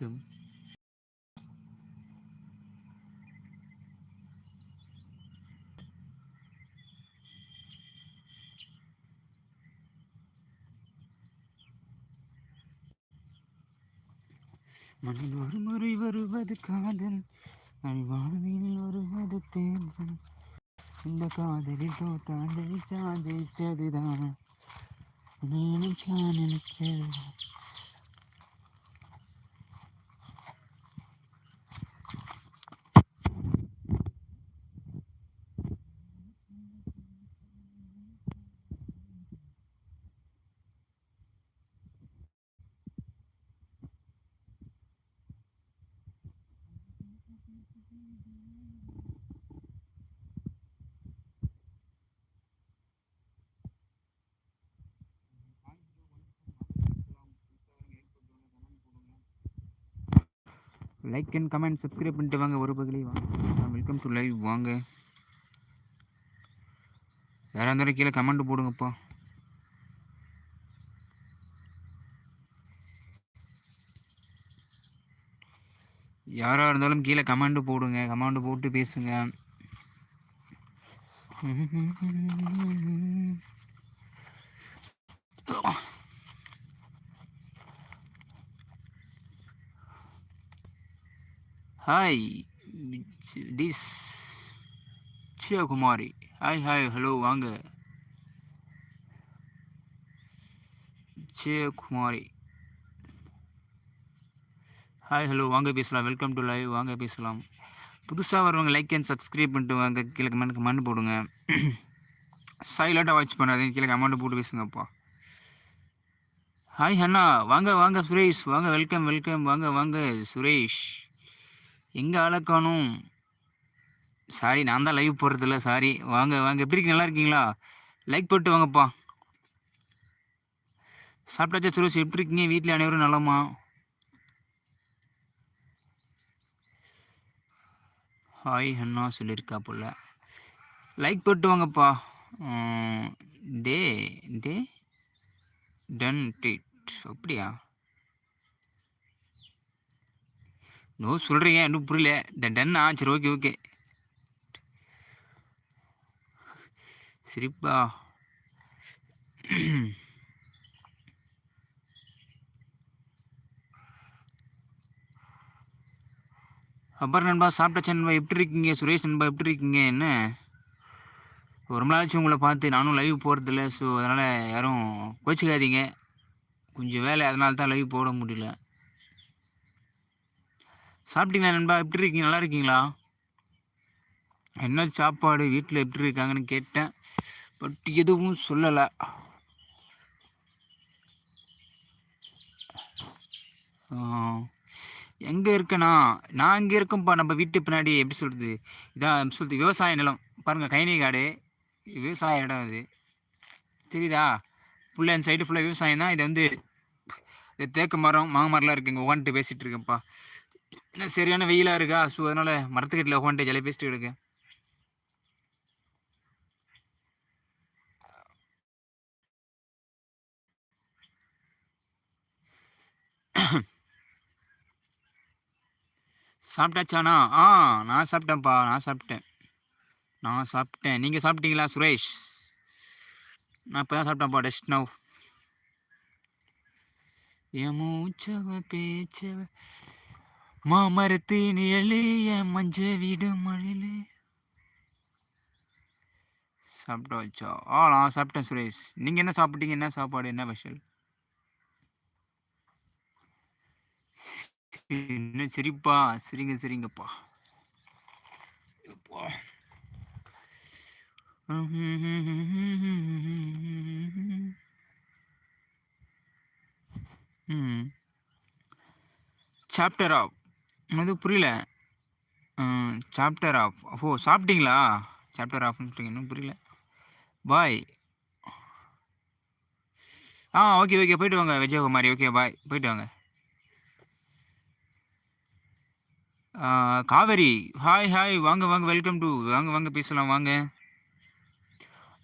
வணக்கம் மண்ணில் ஒரு முறை வருவது காதல் அடி வாழ்வில் வருவது தேர்தல். இந்த காதலில் தோத்தான் ஜெயிச்சான் ஜெயிச்சதுதான் நினைச்சா நினைச்சதுதான் லைக் அண்ட் கமெண்ட் சப்ஸ்கிரைப் பண்ணிட்டு வாங்க. ஒரு வாங்க. வெல்கம் டு லைவ் வாங்க. யாராக இருந்தாலும் கீழே கமெண்ட் போடுங்கப்பா. யாராக இருந்தாலும் கீழே கமெண்ட் போடுங்க. கமெண்ட் போட்டு பேசுங்க. Hi this Sivakumari hi hi hello வாங்க. சிவகுமாரி ஹாய் ஹலோ வாங்க பேசலாம். வெல்கம் டு லைவ் வாங்க பேசலாம். புதுசாக வரவங்க லைக் அண்ட் சப்ஸ்கிரைப் பண்ணிட்டு வாங்க. கீழே கமெண்ட் கமெண்ட் போடுங்க சைலண்ட்டாக வாட்ச் பண்ணாதீங்க. கீழே கமெண்ட் போட்டு பேசுங்கப்பா. ஹாய் அண்ணா வாங்க வாங்க சுரேஷ் வாங்க வெல்கம் வெல்கம் வாங்க வாங்க சுரேஷ் எங்கே ஆளை காணும்? சாரி நான் தான் லைவ் போடுறதில்ல சாரி வாங்க வாங்க. எப்படி இருக்கீங்க? நல்லா இருக்கீங்களா? லைக் போட்டு வாங்கப்பா. சாப்பிட்டாச்சா சுரேஷ்? எப்படி இருக்கீங்க? வீட்டில் அனைவரும் நலமா? ஹாய் ஹண்ணா சொல்லியிருக்கா போல. லைக் போட்டு வாங்கப்பா. டே டே. டன் ட்ரீட் அப்படியா? நோ சொல்கிறீங்க இன்னும் புரியல. இந்த ஆ சரி ஓகே ஓகே. சிரிப்பா. அப்புறம் நண்பா சாப்பிட்டாச்சு நண்பா? எப்படி இருக்கீங்க? சுரேஷ் நண்பா எப்படி இருக்கீங்க? என்ன? ரொம்ப நாள் உங்களை பார்த்து நானும் லைவ் போகிறதில்ல ஸோ அதனால் யாரும் கோச்சிக்காதீங்க. கொஞ்சம் வேலை அதனால தான் லைவ் போட முடியல. சாப்பிட்டீங்களா நண்பா? எப்படி இருக்கீங்க? நல்லா இருக்கீங்களா? என்ன சாப்பாடு? வீட்டில் எப்படி இருக்காங்கன்னு கேட்டேன். பட் எதுவும் சொல்லலை. எங்கே இருக்கேனா? நான் இங்கே இருக்கேன்ப்பா. நம்ம வீட்டு பின்னாடி எப்படி சொல்கிறது இதான் சொல்கிறது விவசாய நிலம். பாருங்கள் கைனி காடு. விவசாய இடம் இது தெரியுதா? ஃபுல்லாக இந்த சைடு ஃபுல்லாக விவசாயம் தான். இது வந்து இது தேக்கு மரம் மாங்க மரம்லாம் இருக்குங்க. உட்காந்துட்டு பேசிகிட்டு இருக்கேன்ப்பா. என்ன சரியான வெயிலாக இருக்கா? ஸோ அதனால் மரத்துக்கட்டில் உட்காந்துட்டு ஜலை பேசிட்டு இருக்கேன் சாப்பிட்டாச்சாண்ணா? ஆ நான் சாப்பிட்டேன்ப்பா நான் சாப்பிட்டேன். நான் சாப்பிட்டேன். நீங்கள் சாப்பிட்டீங்களா சுரேஷ்? நான் இப்போ தான் சாப்பிட்டேன்ப்பா டெஸ்ட் நவ். என் மூச்சவ பேச்சவ மாமரத்து நிழலே என் மஞ்ச வீடு மழையிலே சாப்பிட்டாச்சா ஆ நான் சாப்பிட்டேன் சுரேஷ். நீங்கள் என்ன சாப்பிட்டீங்க? என்ன சாப்பாடு? என்ன ஸ்பெஷல் என்ன சரிப்பா? சரிங்க சரிங்கப்பா. சாப்டர் ஆஃப் அது புரியல. சாப்டர் ஆஃப் ஓ சாப்பிட்டீங்களா? சாப்டர் ஆஃப்னு சொல்லிங்க இன்னும் புரியல. பாய் ஆ ஓகே ஓகே போயிட்டு வாங்க விஜயகுமாரி. ஓகே பாய் போயிட்டு வாங்க. காவேரி ஹாய் ஹாய் வாங்க வாங்க வெல்கம் டு வாங்க வாங்க பேசலாம் வாங்க.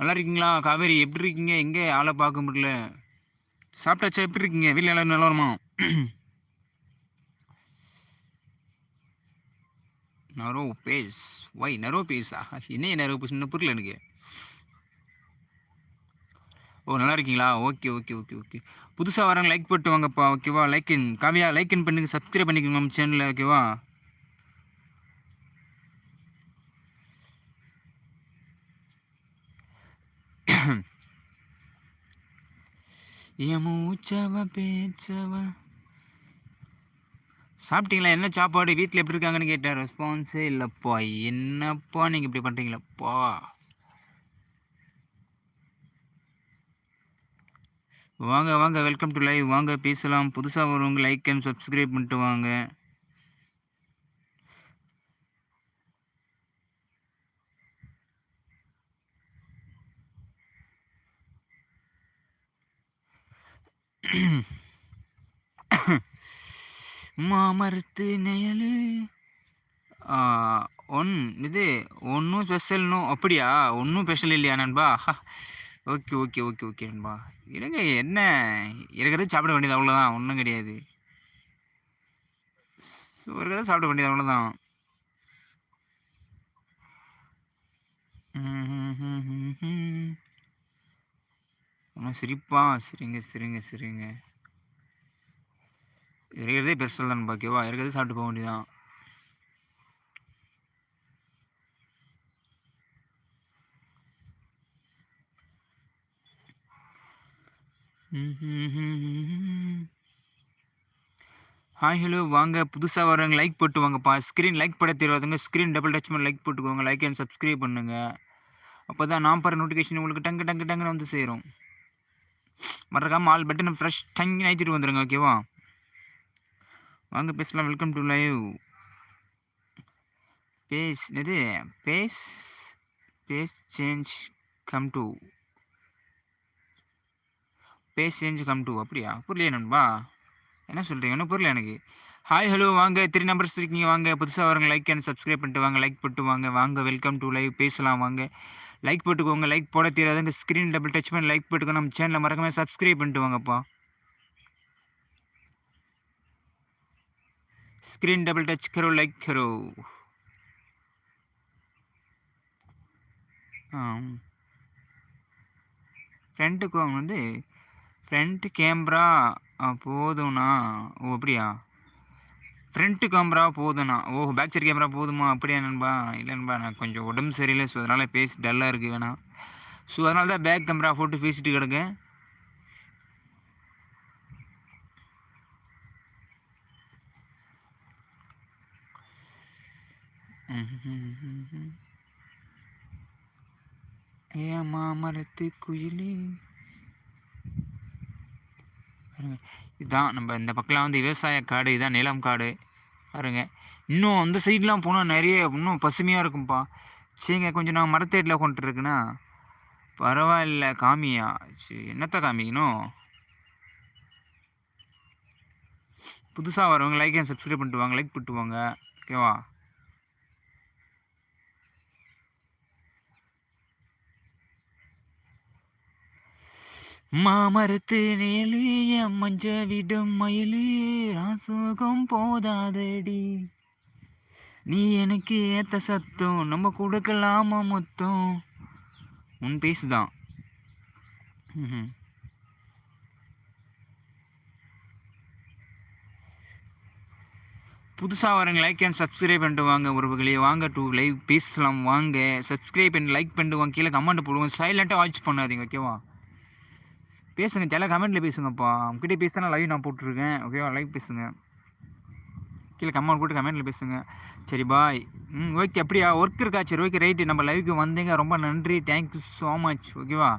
நல்லா இருக்கீங்களா? காவேரி எப்படி இருக்கீங்க? எங்கே? ஆளை பார்க்க முடியல. சாப்பிட்டாச்சா? எப்படி இருக்கீங்க? வீட்டில் எல்லாரும் நல்லா வருமா? நரோ பேஸ் ஒய் நரோ பேஸா என்ன நரோ பேஸ் இன்னும் புரியல எனக்கு. ஓ நல்லா இருக்கீங்களா? ஓகே ஓகே ஓகே ஓகே புதுசாக வரவங்க லைக் போட்டு வாங்கப்பா ஓகேவா like in Kavya like in பண்ணுங்க சப்ஸ்கிரைப் பண்ணிக்கோங்க நம்ம சேனலில் ஓகேவா ஏமோ மூச்சவ பேச்சவ. சாப்பிட்டீங்களா? என்ன சாப்பாடு? வீட்டில் எப்படி இருக்காங்கன்னு கேட்டேன் ரெஸ்பான்ஸே இல்லைப்பா. என்னப்பா நீங்கள் இப்படி பண்ணுறீங்களப்பா வாங்க வாங்க. வெல்கம் டு லைவ் வாங்க பேசலாம். புதுசாக வரவங்க லைக் அண்ட் சப்ஸ்கிரைப் பண்ணிட்டு வாங்க. மாமரத்து நிழலு. ஒன் இது ஒன்றும் ஸ்பெஷல்னு அப்படியா? ஒன்றும் ஸ்பெஷல் இல்லையா நண்பா? ஓகே ஓகே ஓகே ஓகே நண்பா. இருங்க என்ன? இருக்கிறது சாப்பிட வேண்டியது அவ்வளோதான் ஒன்றும் கிடையாது. இருக்கிறது சாப்பிட வேண்டியது அவ்வளோதான் ஒன்றும் சிரிப்பா? சரிங்க சரிங்க சரிங்க. இருக்கிறதே பெருசல் தான் பாக்கியவா இருக்கிறதே சாப்பிட்டு போக வேண்டியதான் ஹாய் ஹலோ வாங்க புதுசாக வரவங்க லைக் போட்டு வாங்கப்பா. ஸ்க்ரீன் லைக் பட தெரியாதவங்க ஸ்க்ரீன் டபுள் டச் பண்ணி லைக் போட்டுக்கோங்க. லைக் அண்ட் சப்ஸ்கிரைப் பண்ணுங்கள் அப்போ தான் நான் பாரு நோட்டிஃபிகேஷன் உங்களுக்கு டங்கு டங்கு டங்குன்னு வந்து சேரும். மறக்காமல் ஆல் பட்டன் ஃப்ரெஷ் டங்கி நைத்திட்டு வந்துடுங்க ஓகேவா வாங்க பேசலாம். வெல்கம் டு லைவ் பேஸ் இது face face change come to face change come to அப்படியா? புரியலையே நண்பா. என்ன சொல்கிறீங்க ஒன்றும் புரியல எனக்கு. ஹாய் ஹலோ வாங்க. த்ரீ நம்பர்ஸ் இருக்கீங்க. வாங்க. புதுசாக வரவங்க லைக் அண்ட் சப்ஸ்கிரைப் பண்ணிட்டு வாங்க. லைக் போட்டு வாங்க. வாங்க. வெல்கம் டு லைவ் பேசலாம். வாங்க. லைக் போட்டுக்கோங்க. லைக் போட தெரியாதுங்க ஸ்க்ரீன் டபுள் டச் பண்ணி லைக் போட்டுக்கோ நம்ம சேனலை மறக்காமல் சப்ஸ்கிரைப் பண்ணிட்டு வாங்கப்பா. ஸ்க்ரீன் டபுள் டச் கரோ லைக் கரோ ஃப்ரண்ட்டுக்கு வந்து ஃப்ரண்ட் கேமரா போதும்ண்ணா ஓ அப்படியா? ஃப்ரண்ட்டு கேமரா போதும்ண்ணா ஓ பேக் சைடு கேமரா போதுமா அப்படியா நண்பா? இல்லை நண்பா நான் கொஞ்சம் உடம்பு சரியில்லை ஸோ அதனால் பேசி டல்லாக இருக்குது வேணாம். ஸோ அதனால தான் பேக் கேமரா போட்டு பேசிட்டு கிடக்கேன். ஏன் மாமரத்து குயிலி. இதுதான் நம்ம இந்த பக்கம்லாம் வந்து விவசாய காடு இதுதான் நிலம் காடு. பாருங்க இன்னும் அந்த சைட்லாம் போனால் நிறைய இன்னும் பசுமையாக இருக்கும்ப்பா சரிங்க கொஞ்சம் நான் மரத்தேட்டில் கொண்டுருக்குண்ணா பரவாயில்ல காமியா. சரி என்னத்த காமிக்கணும்? புதுசாக வரவங்க லைக் அண்ட் சப்ஸ்கிரைப் பண்ணிட்டு வாங்க லைக் பண்ணிட்டு வாங்க. ஓகேவா மாமரத்து நேலு மஞ்ச விடும் மயிலு ராசுகம் போதாதடி. நீ எனக்கு ஏத்த சத்தம் நம்ம கொடுக்கலாமா மொத்தம் உன் பேசுதான். ம்ஹும். புதுசாக வரங்க லைக் அண்ட் சப்ஸ்கிரைப் பண்ணிட்டு வாங்க உறவுகளே. வாங்க டூ லைவ் பேசலாம் வாங்க. சப்ஸ்கிரைப் பண்ணி லைக் பண்ணிட்டு வாங்க. கீழே கமெண்ட் போடுவோம் சைலண்ட்டாக வாட்ச் பண்ணாதீங்க ஓகேவா பேசுங்க சில கமெண்ட்டில் பேசுங்கப்பா. உங்ககிட்ட பேசினா லைவ் நான் போட்டிருக்கேன் ஓகேவா லைவ் பேசுங்க. கீழே கமெண்ட் போட்டு கமெண்ட்டில் பேசுங்க. சரி பாய் ம் ஓகே அப்படியா? ஒர்க் இருக்கா? சரி ஓகே ரைட்டு நம்ம லைவுக்கு வந்தீங்க. ரொம்ப நன்றி. தேங்க்யூ ஸோ மச் ஓகேவா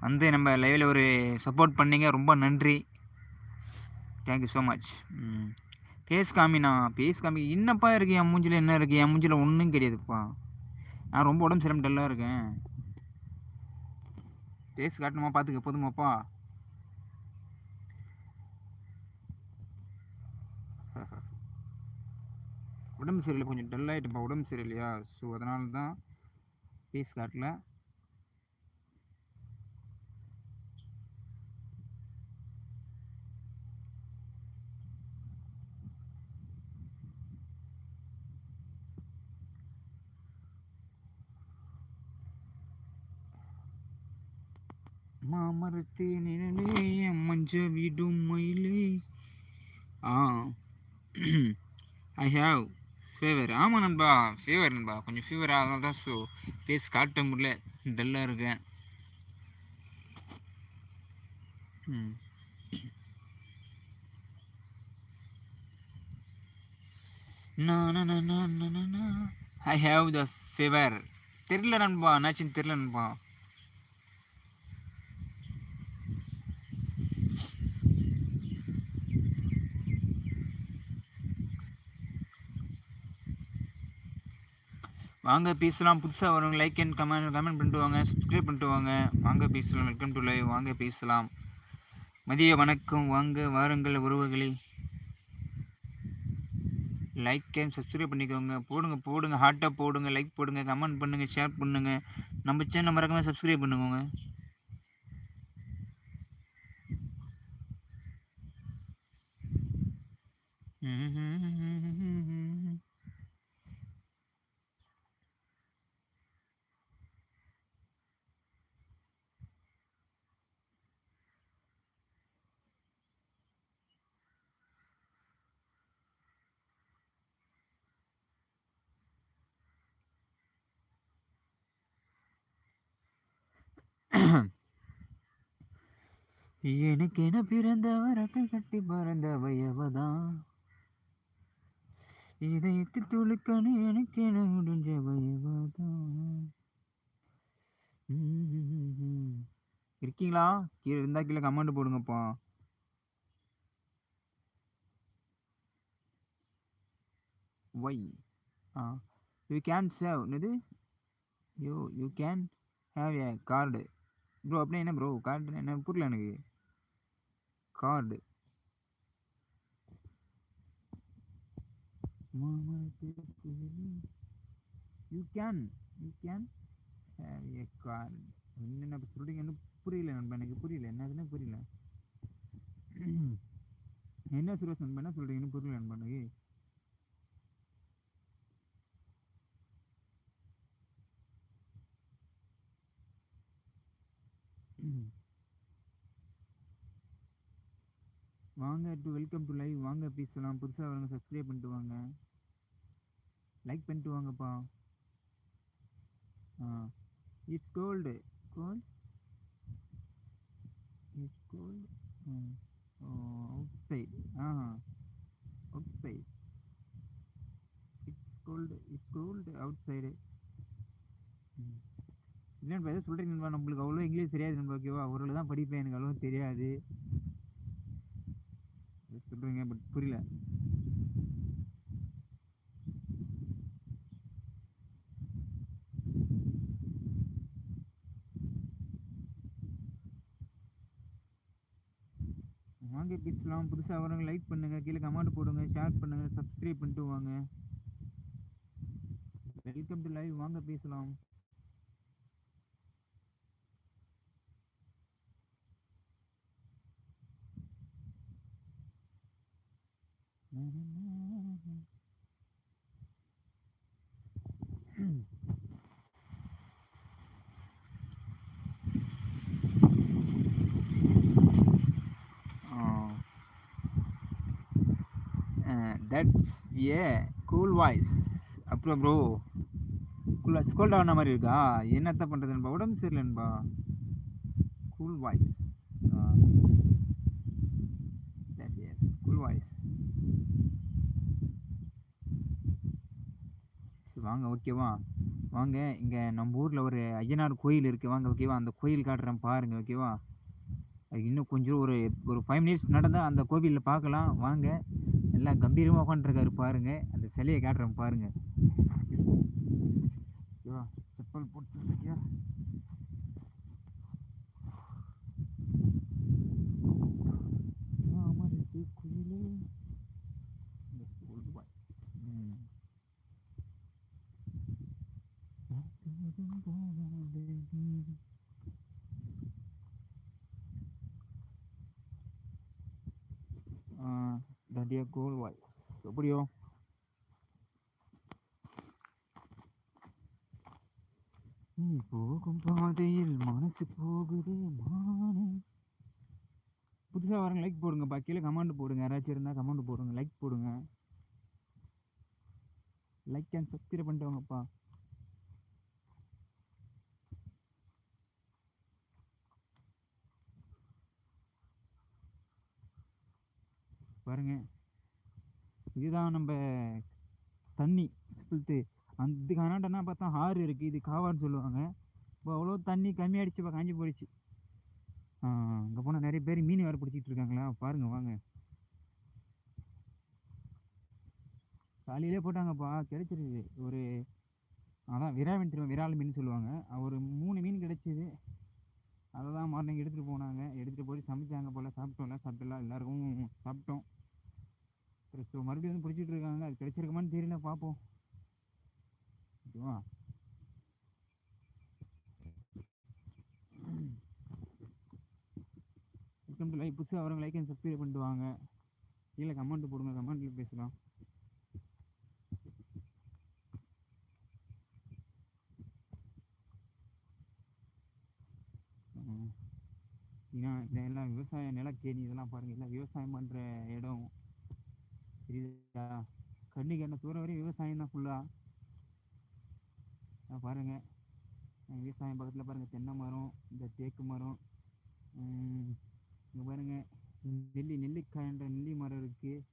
வந்து நம்ம லைவில் ஒரு சப்போர்ட் பண்ணீங்க. ரொம்ப நன்றி. தேங்க்யூ ஸோ மச் ம். பேஸ் காமிண்ணா பேஸ் காமி என்னப்பா இருக்குது என் மூஞ்சில் என்ன இருக்குது என் மூஞ்சில் ஒன்றும் கிடையாதுப்பா. நான் ரொம்ப உடம்பு சரியில்லாம டல்லாக இருக்கேன். டேஸ்ட் காட்டணுமா? பார்த்துக்க போதுமாப்பா. உடம்பு சரியில்லை கொஞ்சம் டல் ஆகிட்டுப்பா உடம்பு சரியில்லையா? ஸோ அதனால தான் பேஸ் காட்டல. மாமரத்து நிழலே மஞ்ச விடும் மயிலே. ஆ. ஐ ஹாவ் ஃபீவர் ஆமாம் நண்பா ஃபீவர் நண்பா. கொஞ்சம் ஃபீவர் அதனால தான் ஸோ ஃபேஸ் காட்ட முடியல. டல்லாக இருக்கேன். ஐ ஹாவ் த ஃபீவர் தெரில நண்பா என்னாச்சுன்னு தெரில நண்பா. வாங்க பேசலாம். புதுசாக வரவங்க லைக் அண்ட் கமெண்ட் கமெண்ட் பண்ணிட்டு வாங்க. சப்ஸ்கிரைப் பண்ணிட்டு வாங்க. வாங்க பேசலாம். வெல்கம் டு லைவ் வாங்க பேசலாம். மதிய வணக்கம். வாங்க வாருங்கள் உறவுகளே. லைக் அண்ட் சப்ஸ்கிரைப் பண்ணிக்கோங்க. போடுங்க போடுங்க. ஹார்ட்டாக போடுங்க. லைக் போடுங்க. கமெண்ட் பண்ணுங்கள் ஷேர் பண்ணுங்கள் நம்ம சேனல் மறக்காமல் சப்ஸ்கிரைப் பண்ணுவோங்க எனக்கு என பிறந்தவ ரக்கை கட்டி பறந்த வயவதான் இதயத்து துளுக்கணு எனக்கு என முடிஞ்ச வயவதான் இருக்கீங்களா? கீழே இருந்தா கீழே கமெண்ட் போடுங்கப்பா. Why ah you can save என்னது? You you can have a card bro அப்படியே என்ன ப்ரோ கார்டு என்ன? புரியல எனக்கு. Card you can you can have a card என்ன சொல்கிறீங்க என்ன புரியல நண்பா. எனக்கு புரியல. என்னதுன்னு புரியல. என்ன சுரேஷ் நண்பா? என்ன சொல்கிறீங்கன்னு புரியல நண்பா எனக்கு. வாங்க டு வெல்கம் டு லைவ் வாங்க பேசலாம். புதுசாக வரவங்க சப்ஸ்கிரைப் பண்ணிட்டு வாங்க. லைக் பண்ணிட்டு வாங்கப்பா. ஆ. It's cold cold it's cold outside ah. Outside it's cold it's cold outside இல்லைன்னு எதாவது சொல்கிறீங்க நண்பா நம்மளுக்கு அவ்வளோ இங்கிலீஷ் தெரியாது நண்பா ஓகேவா ஓரளவு தான் படிப்பேன் எனக்கு அவ்வளோ தெரியாது. சொல்கிறீங்க பட் புரியல. வாங்க பேசலாம். புதுசாக வரவங்க லைக் பண்ணுங்கள் கீழே கமெண்ட் போடுங்க ஷேர் பண்ணுங்கள் சப்ஸ்கிரைப் பண்ணிட்டு வாங்க. வெல்கம் டு லைவ் வாங்க பேசலாம். தட்ஸ் ஏ கூல் வாய்ஸ் அப்புறம் ப்ரோ கூல் ஸ்கோல்ட் ஆன மாதிரி இருக்கா? என்னத்த பண்ணுறதுன்பா உடம்பு சரியில்லைன்பா cool voice that's yes cool voice வாங்க ஓகேவா வாங்க இங்கே நம்ம ஊரில் ஒரு ஐயனார் கோயில் இருக்குது வாங்க ஓகேவா அந்த கோயில் காட்டுறேன் பாருங்கள் ஓகேவா அது இன்னும் கொஞ்சம் ஒரு ஒரு ஃபைவ் மினிட்ஸ் நடந்தால் அந்த கோவிலில் பார்க்கலாம். வாங்க நல்லா கம்பீரமாக உட்காந்துருக்காரு பாருங்க. அந்த சிலையை காட்டுறேன் பாருங்க ஓகேவா செப்பல் போட்டு குயிலே dan dia எப்படியோ? நீ போகும் பாதையில் மனசு போகுதே மானே. புதுசாக வரங்க லைக் போடுங்கப்பா கீழே கமெண்ட் போடுங்க. யாராச்சும் இருந்தால் கமெண்ட் போடுங்க லைக் போடுங்க. லைக் அண்ட் சப்ஸ்கிரைப் பண்ணிட்டவங்கப்பா பாருங்கள் பாருங்க. இதுதான் நம்ம தண்ணி ஸ்பில்ட்டு அந்த இது பார்த்தா ஆறு இருக்குது இது காவான்னு சொல்லுவாங்க. இப்போ அவ்வளோ தண்ணி கம்மியாயிடுச்சு இப்போ காஞ்சி போயிடுச்சு. அங்கே போனால் நிறைய பேர் மீன் வேறு பிடிச்சிட்டு இருக்காங்களா? பாருங்கள் வாங்க. காலையிலே போட்டாங்கப்பா கிடச்சிருது. ஒரு அதான் விராமீன் திரும்ப விரால் மீன் சொல்லுவாங்க. ஒரு மூணு மீன் கிடச்சிது. அதை தான் மார்னிங் எடுத்துகிட்டு போனாங்க. எடுத்துகிட்டு போய் சமைச்சாங்க போல் சாப்பிட்டோம்ல சாப்பிட்டுலாம் எல்லாருக்கும் சாப்பிட்டோம். ஸோ மறுபடியும் வந்து பிடிச்சிட்டு இருக்காங்க. அது கிடைச்சிருக்குமான்னு தெரியல பார்ப்போம். ஓகேவா? வெல்கம் டு லைக் புதுசாக வரவங்க லைக் அண்ட் சப்ஸ்கிரைப் பண்ணிட்டு வாங்க. கீழே கமெண்ட் போடுங்க. கமெண்ட்டில் பேசலாம். ஏன்னா இதெல்லாம் விவசாய நிலக்கேணி இதெல்லாம் பாருங்கள் எல்லாம் விவசாயம் பண்ணுற இடம். தெரியுதா? கண்ணுக்கு என்ன தூரம் வரையும் விவசாயம் தான் ஃபுல்லாக பாருங்கள் விவசாயம் பக்கத்தில் பாருங்கள் தென்னை மரம் இந்த தேக்கு மரம் இங்கே பாருங்கள் நெல்லி நெல்லிக்காயன்ற நெல்லி மரம் இருக்குது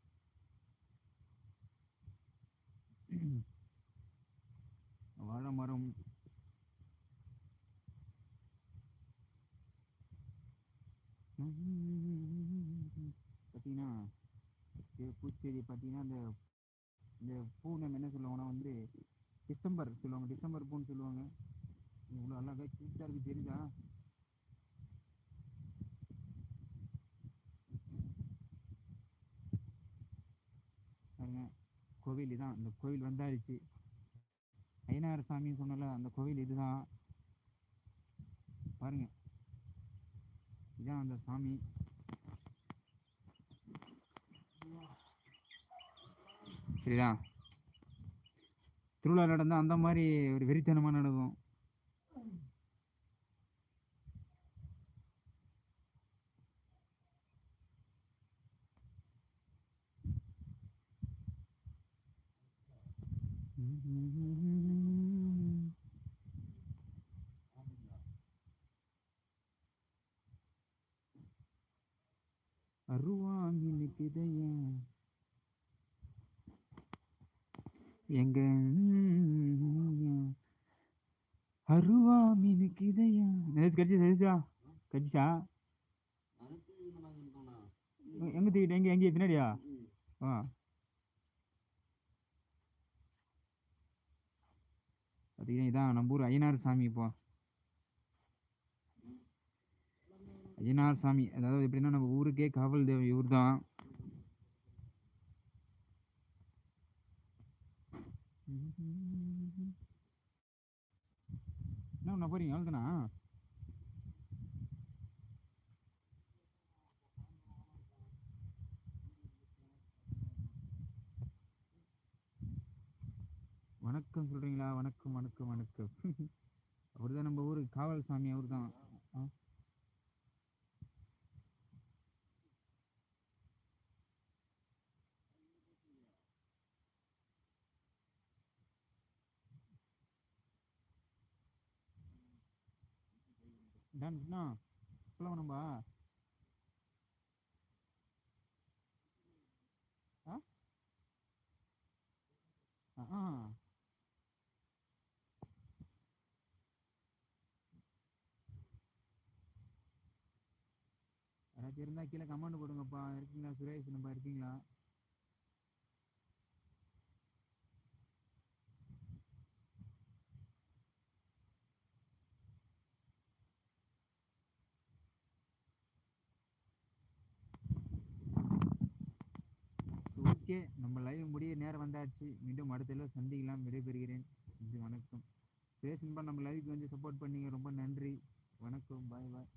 வாழை மரம். பார்த்தீங்கன்னா பூச்செடி பார்த்தீங்கன்னா இந்த இந்த பூ நம்ம என்ன சொல்லுவாங்கன்னா வந்து டிசம்பர் சொல்லுவாங்க. டிசம்பர் பூன்னு சொல்லுவாங்க. இவ்வளோ அழகாக க்யூட்டாக இருக்குது தெரியுதா? பாருங்க கோவில் இதான். இந்த கோவில் வந்தாச்சு. ஐநாறு சாமின்னு சொன்னல அந்த கோவில் இதுதான். பாருங்க. இதான் அந்த சாமி. சரியா? திருவிழா நடந்தால் அந்த மாதிரி ஒரு வெறித்தனமாக நடக்கும். அருவாங்கினுக்கு நிற்குதையா எங்க? அருவா மீனுக்கு கிதையா நேற்று கடிச்சா சரிச்சா கடிச்சா? எங்க தூக்கிட்டு எங்க எங்க பின்னாடியா? ஆ பார்த்தீங்கன்னா இதான் நம்ம ஊர் ஐயனார் சாமி இப்போ. ஐயனார் சாமி அதாவது எப்படின்னா நம்ம ஊருக்கே காவல் தேவை இவர் தான் என்ன பண்ண போறீங்க? அவ்வளோதானா வணக்கம் சொல்றீங்களா? வணக்கம் வணக்கம் வணக்கம். அவர் தான் நம்ம ஊர். காவல் சாமி அவர் தான் டன் என்ன சொல்ல வேணும்பா ஆ? ஆ யாராச்சும் இருந்தால் கீழே கமெண்ட் போடுங்கப்பா. இருக்கீங்களா? சுரேஷ் நம்ம இருக்கீங்களா? ஓகே நம்ம லைவ் முடிய நேரம் வந்தாச்சு. மீண்டும் அடுத்த சந்திக்கலாம். விடைபெறுகிறேன். நன்றி வணக்கம். பேசும்பா நம்ம லைவுக்கு வந்து சப்போர்ட் பண்ணீங்க. ரொம்ப நன்றி. வணக்கம். பாய் பாய்